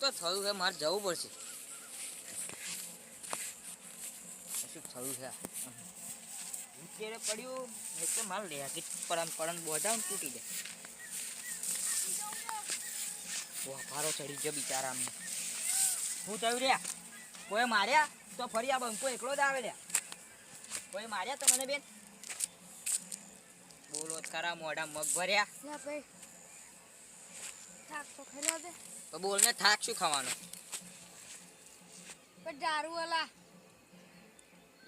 તો થયું છે, મારે જવું પડશે. થયું છે? અત્યારે પડ્યું એટલે મારે લે કે પરમ પરમ બોધા તૂટી જાય. વાફારો ચડી ગયો બિચારા અમને શું થયું રહ્યા કોઈ માર્યા? તો ફરી આ બંકો એકલો જ આવે રહ્યા કોઈ માર્યા તો મને બેન? બોલો ખરા મોઢા મગ ભર્યા? ભાઈ. થાક તો ખરા દે. તો બોલ ને થાક શું ખાવાનો? પણ દારૂ વાલા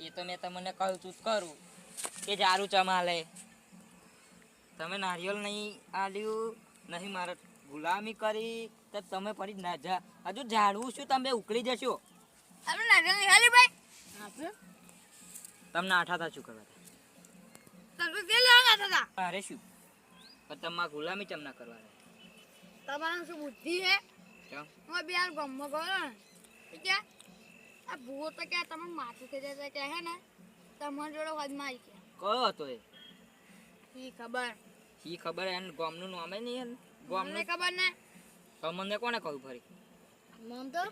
એ તો મેં તમને કહ્યું તું કરું કે જારું ચમાલે. તમે નારિયેલ નહીં આલ્યું નહીં મારે ગુલામી કરી તો તમે ફરી ના જા. હજુ ઝાડવું શું તમે ઉકળી જશો? તમે નારિયેલ નહીં આલ્યું ભાઈ. તમને આઠા તા શું કરવા તમે કે લેવા તા અરે શું? પણ તમારે ગુલામી ચમ ના કરવા તમારા શું બુદ્ધિ હે કેમ હું બે હાલ ગમમાં ગયો ને. કે આ ભૂવો તો કે તમે માથું થઈ જાય કે હે ને તમારી જોડે વાત મારી કે કયો હતો એ? ઈ ખબર. ઈ ખબર એને ગોમનું નામે નહીં એને? ગોમનું ખબર ને. તમને કોને કહ્યું ફરી? મમ તો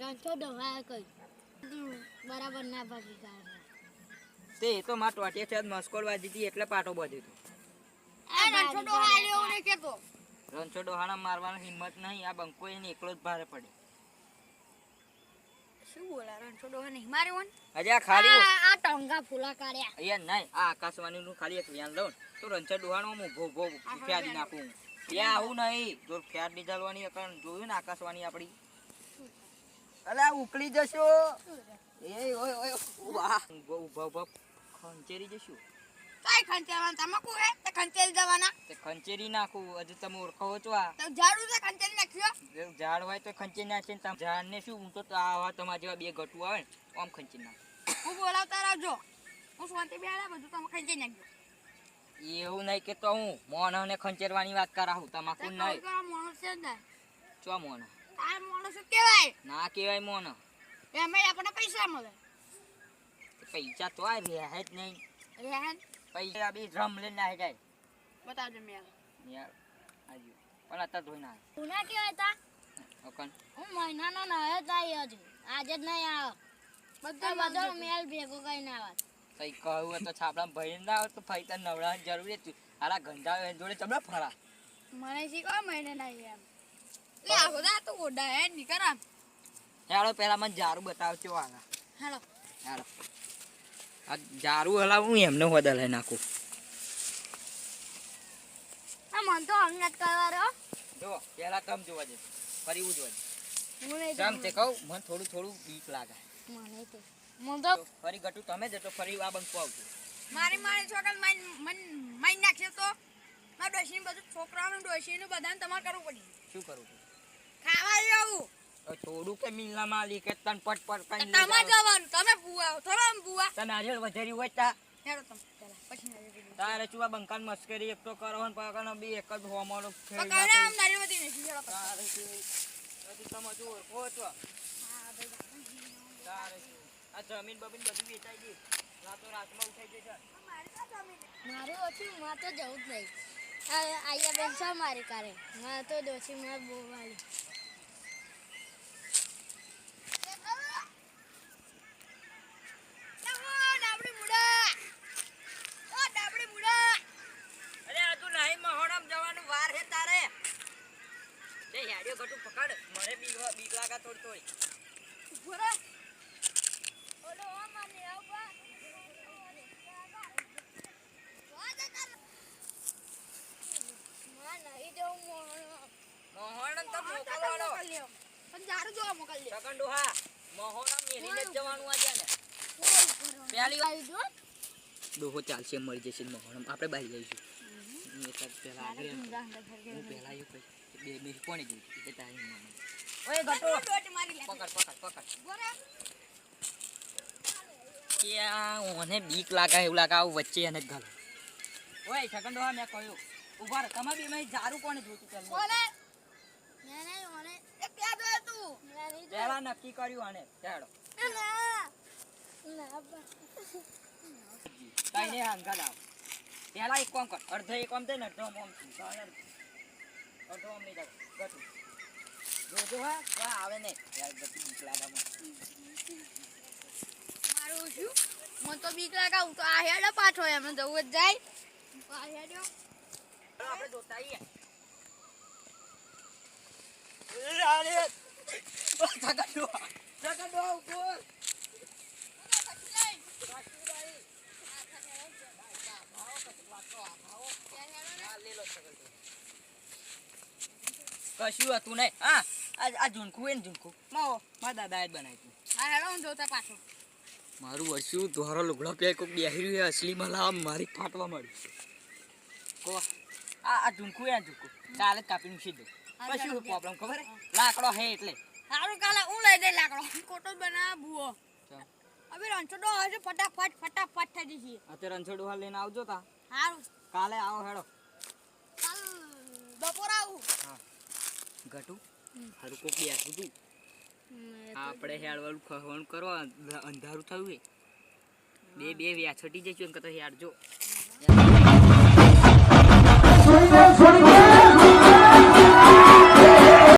રંચો ડોહા કઈ બરાબર ના ભાગી ગયા તે એ તો મારા ટોટિયા છે મસ્કોડ વાજી હતી એટલે પાટો બાંધ્યો હતો. આ રંચો ડોહા આલ્યો એવું નહીં કેતો રણછો ડોહાણા મારવાની હિંમત નહીં આ બંકો એને એકલો જ ભારે પડે. શું બોલા રંચો ડોહા નહીં? મારે વન આ ખાલી આ ટંગા ફૂલા કાઢ્યા. અહીંયા નહીં આ આકાશવાણી નું ખાલી એક વ્યાન લઉં. તો રણછો ડોહાણો હું ભો ભો ફેરી નાખું. ત્યાં આવું નહીં. જો ફેર ડીઝલવાની કારણ જોયું ને આકાશવાણી આપણી? અલે ઉકળી જશો. એ ઓય ઊભા ઊભા. ખંચેરી જશું. કઈ ખંચેરવાના તમાકુ હે તે ખંચેરી દવાના તે ખંચેરી નાખું હજુ તમે ઓળખો છો આ. તો ઝાડું છે ખંચેરી નાખ્યો ઝાડ હોય તો ખંચેરી નાખશે ને ઝાડ ને શું હું તો આવા તમારા જેવા બે ગટુ આવે ને આમ ખંચેરી નાખ. હું બોલાવતા રાખજો હું શાંતિ બેડા બધું તમે ખંચેરી નાખજો એવું નહીં કે તો હું મોણને ખંચેરવાની વાત કરાવું તમાકુ નહીં? કહું કે આ માણસ છે ને. ચો મોણ આ માણસ કેવાય ના કહેવાય મોન એમાં આપણને પૈસા મળે. પૈસા તો આ રહે જ નહીં. રહેન પૈસા બી ડ્રમ લઈને નાહી જાય. બતાવજો મેં યાર આજો પણ અત્યારે ધોઈ ના. ઉના કેવાય હતા ઓકન હું મહિનાનો નયો થાય હજુ. આજે જ નહીં આવ બધો બધો મેલ ભેગો કઈ ના વાત કઈ કહ્યું હોય તો છાપડા ભરીને ના આવે તો ફરી તને નવડા જરૂર હતી આલા ગંધા એની જોડે ચમડા ફરા મને શીખવા મહિને નહીં એમ લે આ બધા તો ઓડા હે નીકળા હેલો પેલા મને જારું બતાવજો આલા હેલો હેડો. આ જારું હલાવું હું એમને હોદા લઈ નાખું. મન તો અંગત કરવા જો પેલા તમ જોવા જશે ફરી એવું જોવા હું નહીં તે કહું મને થોડું થોડું બીક લાગે. મને તો મન તો ફરી ગટું તમે જતો ફરી આ બંકો આવજો મારી મારી છોકરા મન મન મન નાખશે તો. મારા ડોશીને બધું છોકરાનું ડોશીનું બધાને તમારે કરવું પડી. શું કરવું ખાવા હવે થોડું કે મિલના માલી કે તન પટ પટ કઈ તમે જવાનું તમે બુઆ તમે બુઆ તને નારિયેળ વધારી હોય તા. હેડો તમે પછી તારે ચુવા બંકાન મસ્કરી એક તો કરો ને પાકનો બી એક જ હોવાનો તો કાલે આમ નારી વધી નથી હેડો તારે તમે જો ઓળખો છો. હા, ભાઈ. તારે આ જમીન બમીન બધું વેચાઈ ગઈ. રાતો રાતમાં ઉઠાઈ જશે મારું ઓછી માં તો જવું જ નહીં. આયા બેસા મારી કારે માં તો દોશી માં બહુ વાળી અરે આ તું નહીં મહોરમ જવાનું વાર હે તારે તે યાડીઓ ઘટું પકડ મને બીક બીક લાગા થોડી થોડી મહોરમ તો મોકલવાનો મેલીને જવાનું આજે ને પહેલી વાર જો ચાલશે મળી જશે મહોરમ. આપણે બહાર જઈશું હું એક પહેલા આગળ હું પહેલા એવું કહીશ કે બે મિનિટ કોને જોઈ એટલે તારી મમ્મી ઓય ગટો. પકડ પકડ પકડ. કે ઓને બીક લાગે એવું લાગે આવું વચ્ચે એને જ ઓય છગન ડોહા મેં કહ્યું. ઊભા તમે બી મેં જારું કોને જોતું પહેલા નક્કી કર્યું આને. ચાલો કઈ નહીં હંગા લાવ. પેલા એક કોમ કર. અડધો એક કોમ દે ને અડધો આમ અડધો. કોમ નહીં ગટું જોજો હા કોઈ આવે ને યાર બધી બીક. મારું શું મને તો બીક લાગે. હું તો આ હેડે પાછો એમ જવું જ જાય. આ હેડ્યો. આપણે જોતા આવીએ. એ અરે! ઓ, જગડો! જગડો, ઊભો! આ લે લો જગડો. કશું હતું નહીં. હા આ આ એ ને ઝુણકું માવો મારા દાદાએ બનાવ્યું આ હેડો હું જોતા પાછો. મારું વર્ષું ધોરો લુગડો પે કોક બેહી રહ્યું અસલી મલા મારી ફાટવા મળ્યું કો. આ આ ઝુણકું એ ઝુણકું કાલે કાપીને સીધું હા, કશું પ્રોબ્લેમ ખબર લાકડો હે એટલે. સારું કાલે હું લઈ દે લાકડો. ખોટો બનાવ ભૂવો. હવે રણછોડો હશે ફટાફટ ફટાફટ થઈ જશે. અત્યારે રણછોડો હાલ લઈને આવજો તા. સારું કાલે આવો હેડો. બપોર આવું. ઘટું? હારું કોક બેઠું તું. આપણે હેડવાનું ખવાનું કરવા અંધારું થયું એ બે બે વ્યા છટી જઈશું એમ કરતા હેડજો